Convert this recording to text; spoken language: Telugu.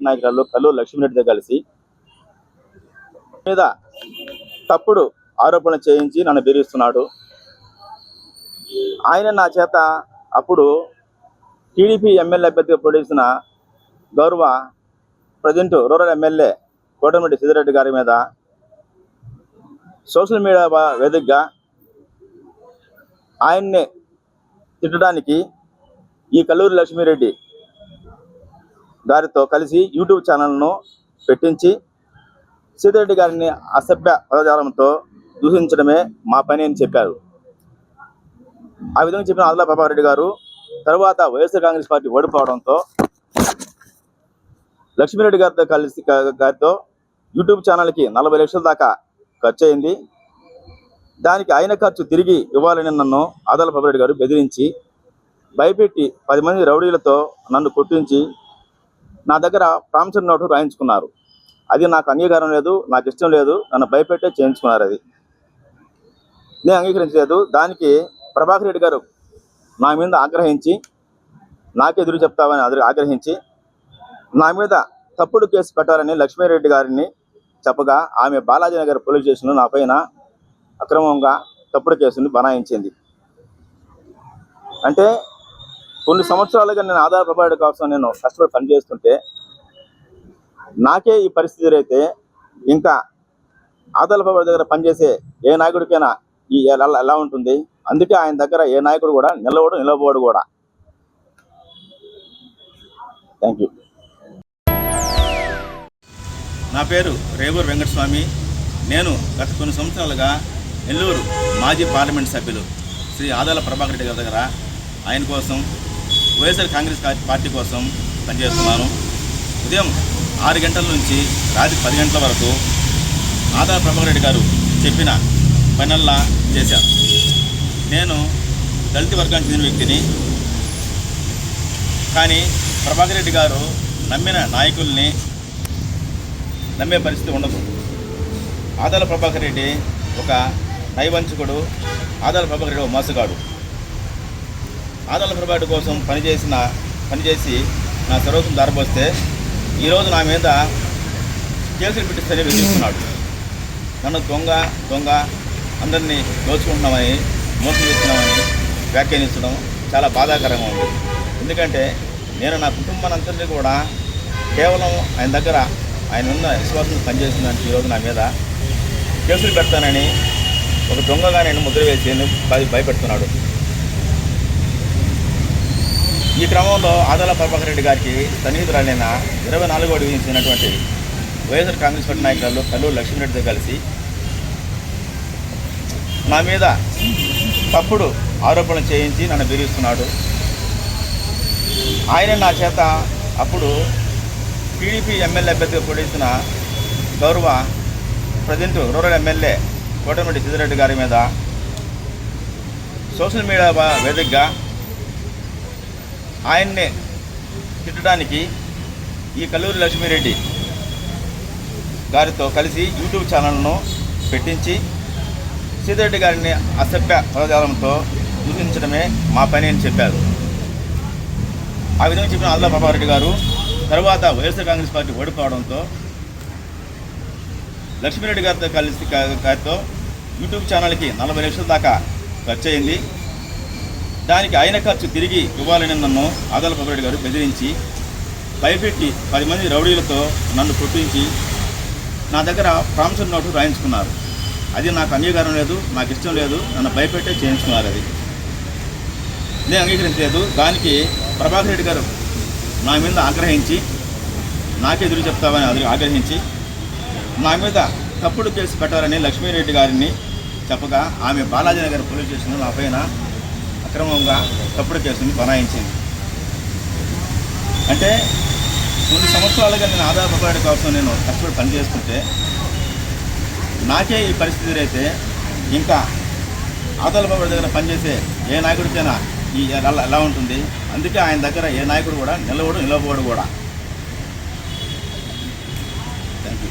పార్టీ నాయకురాలు కల్లూరు లక్ష్మీరెడ్డితో కలిసి మీద తప్పుడు ఆరోపణలు చేయించి నన్ను బెదిరిస్తున్నాడు. ఆయన నా చేత అప్పుడు టీడీపీ ఎమ్మెల్యే అభ్యర్థిగా పొడిచిన గౌరవ present rural MLA Kotamireddy Siddireddy గారి మీద సోషల్ మీడియా వేదికగా ఆయన్ని తిట్టడానికి ఈ కల్లూరి లక్ష్మీరెడ్డి గారితో కలిసి యూట్యూబ్ ఛానల్ను పెట్టించి సీతారెడ్డి గారిని అసభ్య పదజాలంతో దూషించడమే మా పని అని చెప్పారు. ఆ విధంగా చెప్పిన ఆదిలా ప్రభాకర్ గారు తర్వాత వైఎస్ఆర్ కాంగ్రెస్ పార్టీ ఓడిపోవడంతో లక్ష్మీరెడ్డి గారితో కలిసి గారితో యూట్యూబ్ ఛానల్కి నలభై లక్షల దాకా ఖర్చు అయింది దానికి అయిన ఖర్చు తిరిగి ఇవ్వాలని నన్ను ఆదాల ప్రభారెడ్డి గారు బెదిరించి భయపెట్టి పది మంది రౌడీలతో నన్ను కొట్టించి నా దగ్గర ప్రామిసరీ నోటు రాయించుకున్నారు. అది నాకు అంగీకారం లేదు నాకు ఇష్టం లేదు నన్ను భయపెట్టే చేయించుకున్నారు అది. నేను అంగీకరించలేదు. దానికి ప్రభాకర్ రెడ్డి గారు నా మీద ఆగ్రహించి నాకే ఎదురు చెప్తామని ఆగ్రహించి నా మీద తప్పుడు కేసు పెట్టాలని లక్ష్మీరెడ్డి గారిని చెప్పగా ఆమె బాలాజీ నగర్ పోలీస్ స్టేషన్లో నా పైన అక్రమంగా తప్పుడు కేసుని బనాయించింది. అంటే కొన్ని సంవత్సరాలుగా నేను ఆధార ప్రొవైడర్ కోసం నేను కష్టపడి పనిచేస్తుంటే నాకే ఈ పరిస్థితి అయితే ఇంకా ఆధార్ ప్రొవైడర్ దగ్గర పనిచేసే ఏ నాయకుడికైనా ఈ ఎలా ఎలా ఉంటుంది? అందుకే ఆయన దగ్గర ఏ నాయకుడు కూడా నిలవడు నిలబోడు కూడా. థ్యాంక్ యూ నా పేరు రేవూరు వెంకటస్వామి. నేను గత కొన్ని సంవత్సరాలుగా నెల్లూరు మాజీ పార్లమెంట్ సభ్యులు శ్రీ ఆదాల ప్రభాకర్ రెడ్డి గారి దగ్గర. ఆయన కోసం వైఎస్ఆర్ కాంగ్రెస్ పార్టీ కోసం పనిచేస్తున్నాను. ఉదయం ఆరు గంటల నుంచి రాత్రి పది గంటల వరకు ఆదాల ప్రభాకర్ రెడ్డి గారు చెప్పిన పనుల్లా చేశాను నేను దళిత వర్గానికి చెందిన వ్యక్తిని కానీ ప్రభాకర్ రెడ్డి గారు నమ్మిన నాయకుల్ని నమ్మే పరిస్థితి ఉండదు. ఆదాల ప్రభాకర్ రెడ్డి ఒక నైవంచకుడు ఆదాల ప్రభాకర్ రెడ్డి ఒక మోసగాడు. ఆదాల ప్రొబైడ్ కోసం పనిచేసిన పనిచేసి నా సర్వస్వం దారిపోస్తే ఈరోజు నా మీద కేసులు పెట్టిస్తేనే బెదిరిస్తున్నాడు. నన్ను దొంగ దొంగ అందరినీ దోచుకుంటున్నామని మోసం చేస్తున్నామని వ్యాఖ్యానించడం చాలా బాధాకరంగా ఉంది. ఎందుకంటే నేను నా కుటుంబానంతరినీ కూడా కేవలం ఆయన దగ్గర ఆయన ఉన్న విశ్వాసం పనిచేసిందని ఈరోజు నా మీద కేసులు పెడతానని ఒక దొంగగా నేను ముద్ర వేసి భయ భయపెడుతున్నాడు? ఈ క్రమంలో ఆదాల ప్రభాకర్ రెడ్డి గారికి సన్నిహితురాలైన ఇరవై నాలుగో డివిజన్ చెందినటువంటి వైఎస్ఆర్ కాంగ్రెస్ పార్టీ నాయకురాలు కల్లూరు లక్ష్మీరెడ్డితో కలిసి నా మీద తప్పుడు ఆరోపణలు చేయించి నన్ను బెదిరిస్తున్నాడు. ఆయన నా చేత అప్పుడు టీడీపీ ఎమ్మెల్యే అభ్యర్థిగా పొడిచిన గౌరవ present rural MLA Kotamireddy Siddireddy గారి మీద సోషల్ మీడియా వేదికగా ఆయన్ని తిట్టడానికి ఈ కల్లూరి లక్ష్మీరెడ్డి గారితో కలిసి యూట్యూబ్ ఛానల్ను పెట్టించి సీతారెడ్డి గారిని అసభ్య పదజాలంతో దూషించడమే మా పని అని చెప్పారు. ఆ విధంగా చెప్పిన అల్లా ప్రభారెడ్డి గారు తర్వాత వైఎస్ఆర్ కాంగ్రెస్ పార్టీ ఓడిపోవడంతో లక్ష్మీరెడ్డి గారితో కలిసి గారితో యూట్యూబ్ ఛానల్కి నలభై లక్షల దాకా ఖర్చు అయింది దానికి అయిన ఖర్చు తిరిగి ఇవ్వాలని నన్ను ఆదాల పబ్బరెడ్డి గారు బెదిరించి భయపెట్టి పది మంది రౌడీలతో నన్ను కొట్టించి నా దగ్గర ప్రామిసర్ నోటు రాయించుకున్నారు. అది నాకు అంగీకారం లేదు నాకు ఇష్టం లేదు నన్ను భయపెట్టే చేయించుకున్నారు అది. నేను అంగీకరించలేదు. దానికి ప్రభాకర్ రెడ్డి గారు నా మీద ఆగ్రహించి నాకే ఎదురు చెప్తామని అది ఆగ్రహించి నా మీద తప్పుడు కేసు పెట్టాలని లక్ష్మీరెడ్డి గారిని చెప్పగా ఆమె బాలాజీ నగర్ పోలీస్ స్టేషన్లో నా పైన అక్రమంగా తప్పుడు కేసుని బనాయించింది. అంటే కొన్ని సంవత్సరాలుగా నేను ఆధార పకవాడి కోసం నేను కష్టపడి పనిచేస్తుంటే నాకే ఈ పరిస్థితి అయితే ఇంకా ఆదాల పకవాడి దగ్గర పనిచేసే ఏ నాయకుడికైనా ఈ ఎలా ఎలా ఉంటుంది? అందుకే ఆయన దగ్గర ఏ నాయకుడు కూడా నిలవడు నిలవబోడు కూడా. Thank you